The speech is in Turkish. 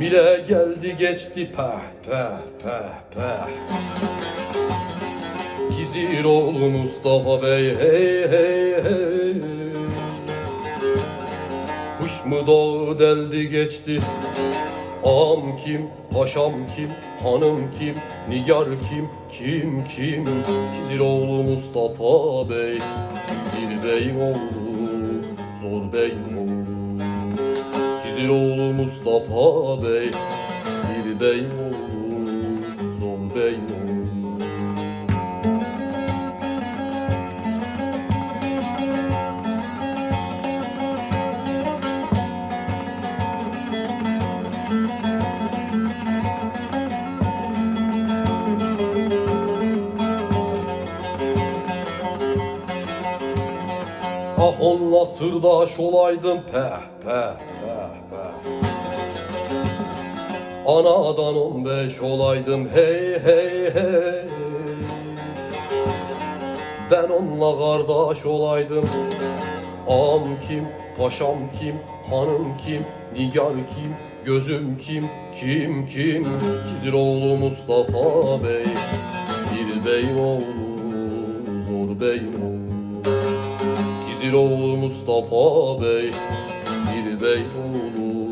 bile geldi geçti. Peh peh peh peh Giziroğlu Mustafa Bey hey hey hey. Kuş mu dağı deldi geçti? Ağam kim, paşam kim, hanım kim, nigar kim, kim kim? Giziroğlu Mustafa Bey Bir beyim oldu, zor beyim oldu Giziroğlu Mustafa Bey Bir beyim oldu, Ah onunla sırdaş olaydım peh peh peh peh. Anadan on beş olaydım. Hey hey hey. Ben onunla kardeş olaydım. Ağam kim, paşam kim, hanım kim, nigar kim, gözüm kim, kim kim? Kiziroğlu Mustafa Bey Bir bey oğlu, zor bey oğlu Giziroğlu Mustafa Bey Bir bey oğlu